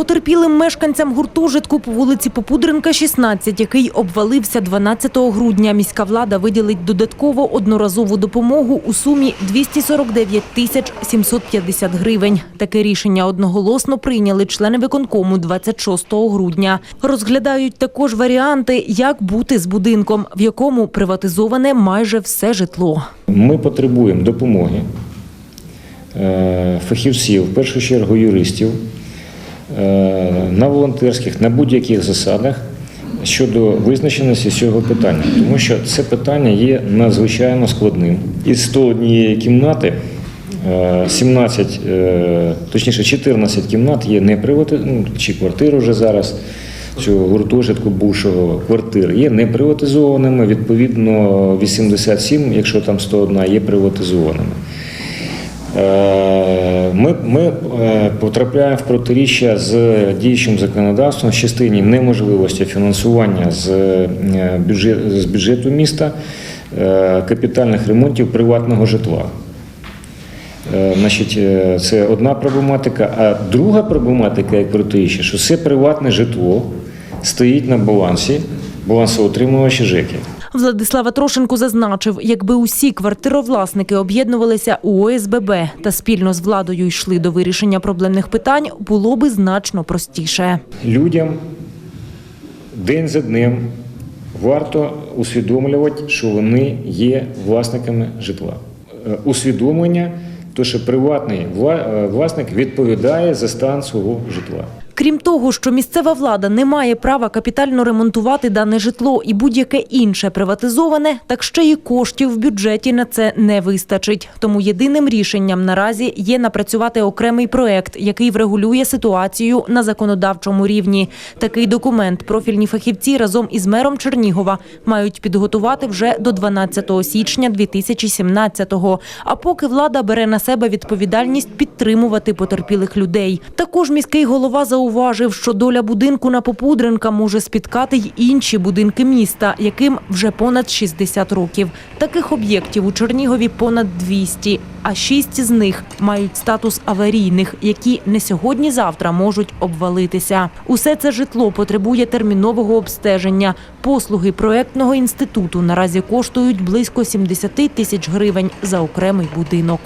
Потерпілим мешканцям гуртожитку по вулиці Попудренка, 16, який обвалився 12 грудня, міська влада виділить додатково одноразову допомогу у сумі 249 тисяч 750 гривень. Таке рішення одноголосно прийняли члени виконкому 26 грудня. Розглядають також варіанти, як бути з будинком, в якому приватизоване майже все житло. Ми потребуємо допомоги е, фахівців, в першу чергу юристів, на волонтерських, на будь-яких засадах щодо визначеності цього питання, тому що це питання є надзвичайно складним. Із 101 кімнати е, 17, е, точніше 14 кімнат є не привати, ну, чи квартири вже зараз. Цього гуртожитку бувшого квартир є неприватизованими, відповідно 87, якщо там 101, є приватизованими. Ми, ми е, потрапляємо в протиріччя з діючим законодавством в частині неможливості фінансування з, е, бюджет, з бюджету міста е, капітальних ремонтів приватного житла. Значить, це одна проблематика. А друга проблематика, як протиріччя, що це приватне житло стоїть на балансі балансоутримувачі ЖЕКи. Владислава Трошенко зазначив, якби усі квартировласники об'єднувалися у ОСББ та спільно з владою йшли до вирішення проблемних питань, було би значно простіше. людям день за днем варто усвідомлювати, що вони є власниками житла. Е, Усвідомлення, то що приватний е, власник відповідає за стан свого житла. Крім того, що місцева влада не має права капітально ремонтувати дане житло і будь-яке інше приватизоване, так ще й коштів в бюджеті на це не вистачить. Тому єдиним рішенням наразі є напрацювати окремий проект, який врегулює ситуацію на законодавчому рівні. Такий документ профільні фахівці разом із мером Чернігова мають підготувати вже до 12 січня 2017-го. А поки влада бере на себе відповідальність підтримувати потерпілих людей. Також міський голова зауважив, що доля будинку на Попудренка може спіткати й інші будинки міста, яким вже понад 60 років. Таких об'єктів у Чернігові понад 200, а шість з них мають статус аварійних, які не сьогодні-завтра можуть обвалитися. Усе це житло потребує термінового обстеження. Послуги проектного інституту наразі коштують близько 70 тисяч гривень за окремий будинок.